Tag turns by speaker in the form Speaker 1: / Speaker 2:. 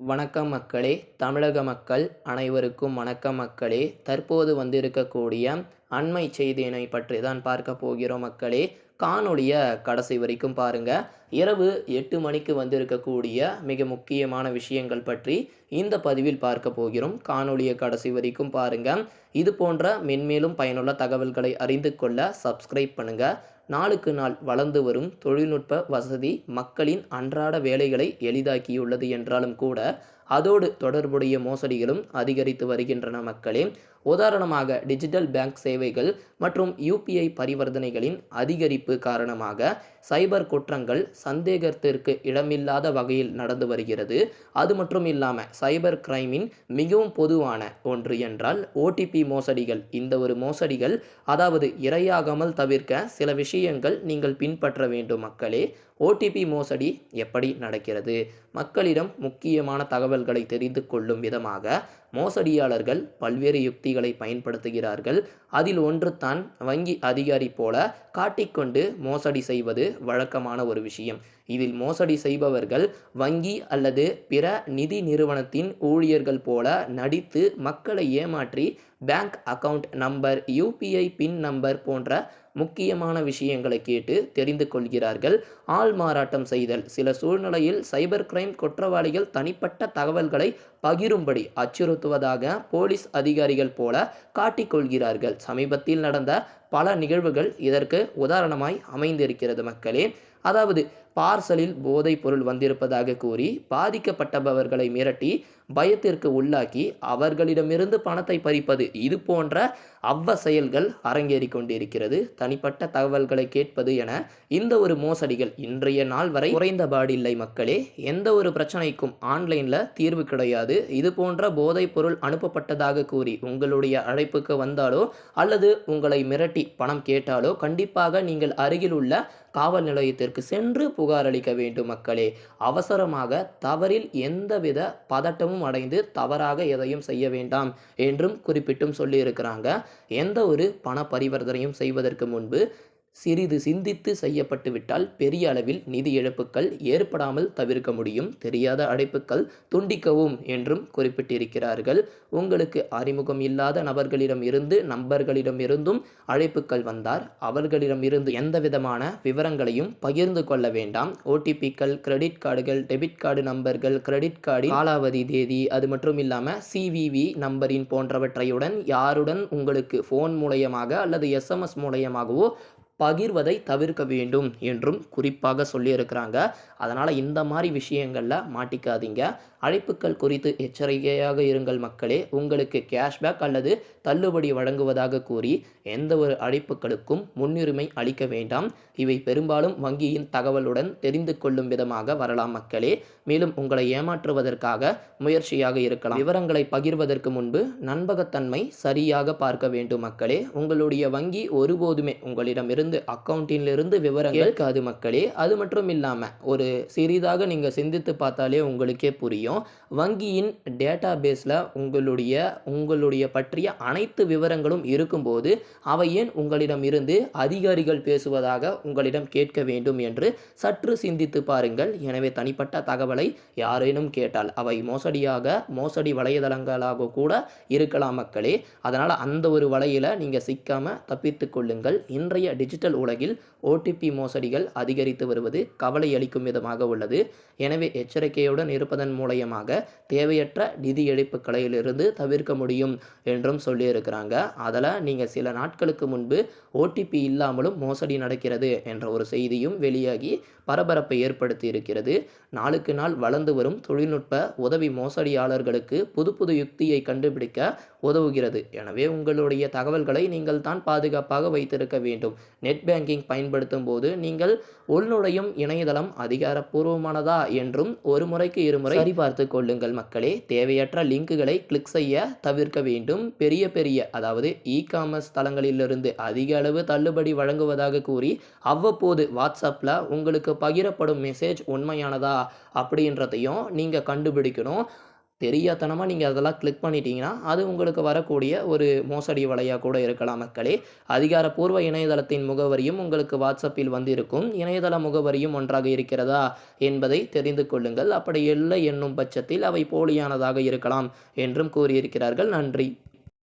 Speaker 1: வணக்கம் மக்களே தமிழக மக்கள் அனைவருக்கும் வணக்கம் மக்களே. தற்போது வந்திருக்கக்கூடிய அண்மை செய்தியினை பற்றி தான் பார்க்க போகிறோம் மக்களே. காணொளியை கடைசி வரைக்கும் பாருங்க. இரவு எட்டு மணிக்கு வந்திருக்கக்கூடிய மிக முக்கியமான விஷயங்கள் பற்றி இந்த பதிவில் பார்க்க போகிறோம். காணொளியை கடைசி வரைக்கும் பாருங்க. இது போன்ற மென்மேலும் பயனுள்ள தகவல்களை அறிந்து கொள்ள சப்ஸ்கிரைப் பண்ணுங்க. நாளுக்கு நாள் வளர்ந்து வரும் தொழில்நுட்ப வசதி மக்களின் அன்றாட வேலைகளை எளிதாக்கியுள்ளது என்றாலும் கூட அதோடு தொடர்புடைய மோசடிகளும் அதிகரித்து வருகின்றன மக்களே. உதாரணமாக டிஜிட்டல் பேங்க் சேவைகள் மற்றும் யூபிஐ பரிவர்த்தனைகளின் அதிகரிப்பு காரணமாக சைபர் குற்றங்கள் சந்தேகத்திற்கு இடமில்லாத வகையில் நடந்து வருகிறது. அது மட்டும் இல்லாமல் சைபர் கிரைமின் மிகவும் பொதுவான ஒன்று என்றால் ஓடிபி மோசடிகள். இந்த ஒரு மோசடிகள் அதாவது இரையாகாமல் தவிர்க்க சில விஷயங்கள் நீங்கள் பின்பற்ற வேண்டும் மக்களே. ஓடிபி மோசடி எப்படி நடக்கிறது? மக்களிடம் முக்கியமான தகவல்களை தெரிந்து கொள்ளும் விதமாக மோசடியாளர்கள் பல்வேறு யுக்திகளை பயன்படுத்துகிறார்கள். அதில் ஒன்று தான் வங்கி அதிகாரி போல காட்டிக்கொண்டு மோசடி செய்வது வழக்கமான ஒரு விஷயம். இதில் மோசடி செய்பவர்கள் வங்கி அல்லது பிற நிதி நிறுவனத்தின் ஊழியர்கள் போல நடித்து மக்களை ஏமாற்றி bank account number UPI pin number போன்ற முக்கியமான விஷயங்களை கேட்டு தெரிந்து கொள்கிறார்கள். ஆள் மாறாட்டம் செய்தல். சில சூழ்நிலையில் சைபர் கிரைம் குற்றவாளிகள் தனிப்பட்ட தகவல்களை பகிரும்படி அச்சுறுத்துவதாக போலீஸ் அதிகாரிகள் போல காட்டிக்கொள்கிறார்கள். சமீபத்தில் நடந்த பல நிகழ்வுகள் இதற்கு உதாரணமாய் அமைந்திருக்கிறது மக்களே. அதாவது பார்சலில் போதைப் பொருள் வந்திருப்பதாக கூறி பாதிக்கப்பட்டவர்களை மிரட்டி பயத்திற்கு உள்ளாக்கி அவர்களிடமிருந்து பணத்தை பறிப்பது இது போன்ற அவ்வ செயல்கள் அரங்கேறி கொண்டிருக்கிறது. தனிப்பட்ட தகவல்களை கேட்பது என இந்த ஒரு மோசடிகள் இன்றைய நாள் வரை குறைந்தபாடில்லை மக்களே. எந்த ஒரு பிரச்சனைக்கும் ஆன்லைனில் தீர்வு கிடையாது. இது போன்ற போதைப் பொருள் அனுப்பப்பட்டதாக கூறி உங்களுடைய அழைப்புக்கு வந்தாலோ அல்லது உங்களை மிரட்டி பணம் கேட்டாலோ கண்டிப்பாக நீங்கள் அருகில் உள்ள காவல் நிலையத்திற்கு சென்று புகார் அளிக்க வேண்டும் மக்களே. அவசரமாக தவறில் எந்தவித பதட்டமும் அடைந்து தவறாக எதையும் செய்ய வேண்டாம் என்றும் குறிப்பிட்டும் சொல்லியிருக்கிறாங்க. எந்த ஒரு பண பரிவர்த்தனையும் செய்வதற்கு முன்பு சிறிது சிந்தித்து செய்யப்பட்டுவிட்டால் பெரிய அளவில் நிதி இழப்புகள் ஏற்படாமல் தவிர்க்க முடியும். தெரியாத அழைப்புகள் துண்டிக்கவும் என்றும் குறிப்பிட்டிருக்கிறார்கள். உங்களுக்கு அறிமுகம் இல்லாத நபர்களிடம் இருந்து நண்பர்களிடம் இருந்தும் அழைப்புகள் வந்தார். அவர்களிடம் இருந்து எந்த விதமான விவரங்களையும் பகிர்ந்து கொள்ள வேண்டாம். ஓடிபிக்கள் கிரெடிட் கார்டுகள் டெபிட் கார்டு நம்பர்கள் கிரெடிட் கார்டு காலாவதி தேதி அது மட்டும் இல்லாமல் சிவிவி நம்பரின் போன்றவற்றையுடன் யாருடன் உங்களுக்கு ஃபோன் மூலயமாக அல்லது எஸ்எம்எஸ் மூலயமாகவோ பகிர்வதை தவிர்க்க வேண்டும் என்றும் குறிப்பாக சொல்லியிருக்கிறாங்க. அதனால் இந்த மாதிரி விஷயங்களில் மாட்டிக்காதீங்க. அழைப்புகள் குறித்து எச்சரிக்கையாக இருங்கள் மக்களே. உங்களுக்கு கேஷ்பேக் அல்லது தள்ளுபடி வழங்குவதாக கூறி எந்த ஒரு அழைப்புகளுக்கும் முன்னுரிமை அளிக்க வேண்டாம். இவை பெரும்பாலும் வங்கியின் தகவலுடன் தெரிந்து கொள்ளும் விதமாக வரலாம் மக்களே. மேலும் உங்களை ஏமாற்றுவதற்காக முயற்சியாக இருக்கலாம். விவரங்களை பகிர்வதற்கு முன்பு நண்பகத்தன்மை சரியாக பார்க்க வேண்டும் மக்களே. உங்களுடைய வங்கி ஒருபோதுமே உங்களிடமிருந்து அக்கௌண்டிலிருந்து விவரங்கள் கேட்காது மக்களே. அது மட்டும் இல்லாமல் ஒரு சிறிதாக நீங்கள் சிந்தித்து பார்த்தாலே உங்களுக்கே புரியும். வங்கியின் டேட்டா பேஸில் உங்களுடைய உங்களுடைய பற்றிய அனைத்து விவரங்களும் இருக்கும்போது அவை ஏன் உங்களிடம் இருந்து அதிகாரிகள் பேசுவதாக உங்களிடம் கேட்க வேண்டும் என்று சற்று சிந்தித்து பாருங்கள். எனவே தனிப்பட்ட தகவலை யாரேனும் கேட்டால் அவை மோசடியாக மோசடி வலைதளங்களாக கூட இருக்கலாம் மக்களே. அதனால் அந்த ஒரு வலையில் நீங்கள் சிக்காமல் தப்பித்து கொள்ளுங்கள். இன்றைய டிஜிட்டல் உலகில் ஓடிபி மோசடிகள் அதிகரித்து வருவது கவலை அளிக்கும் விதமாக உள்ளது. எனவே எச்சரிக்கையுடன் இருப்பதன் மூலயமாக தேவையற்ற நிதி இழப்புகளிலிருந்து தவிர்க்க முடியும் என்றும் சொல்லியிருக்கிறாங்க. அதில் நீங்கள் சில நாட்களுக்கு முன்பு ஓடிபி இல்லாமலும் மோசடி நடக்கிறது என்ற ஒரு செய்தியும் வெளியாகி பரபரப்பை ஏற்படுத்தி இருக்கிறது. நாளுக்கு நாள் வளர்ந்து வரும் தொழில்நுட்ப உதவி மோசடியாளர்களுக்கு புது புது யுக்தியை கண்டுபிடிக்க உதவுகிறது. எனவே உங்களுடைய தகவல்களை நீங்கள் தான் பாதுகாப்பாக வைத்திருக்க வேண்டும். நெட் பேங்கிங் பயன்படுத்தும் போது நீங்கள் உள்நுழையும் இணையதளம் அதிகாரப்பூர்வமானதா என்றும் ஒரு முறைக்கு இருமுறை சரிபார்த்து கொள்ளுங்கள் மக்களே. தேவையற்ற லிங்குகளை கிளிக் செய்ய தவிர்க்க வேண்டும். பெரிய பெரிய அதாவது இ காமர்ஸ் தளங்களிலிருந்து அதிக அளவு தள்ளுபடி வழங்குவதாக கூறி அவ்வப்போது வாட்ஸ்அப்பில் உங்களுக்கு பகிரப்படும் மெசேஜ் உண்மையானதா அப்படின்றதையும் நீங்கள் கண்டுபிடிக்கணும். தெரியாதனமாக நீங்கள் அதெல்லாம் கிளிக் பண்ணிட்டீங்கன்னா அது உங்களுக்கு வரக்கூடிய ஒரு மோசடி வலையாக கூட இருக்கலாம் மக்களே. அதிகாரப்பூர்வ இணையதளத்தின் முகவரியும் உங்களுக்கு வாட்ஸ்அப்பில் வந்து இருக்கும் இணையதள முகவரியும் ஒன்றாக இருக்கிறதா என்பதை தெரிந்து கொள்ளுங்கள். அப்படி இல்லை என்னும் பட்சத்தில் அவை போலியானதாக இருக்கலாம் என்றும் கூறியிருக்கிறார்கள். நன்றி.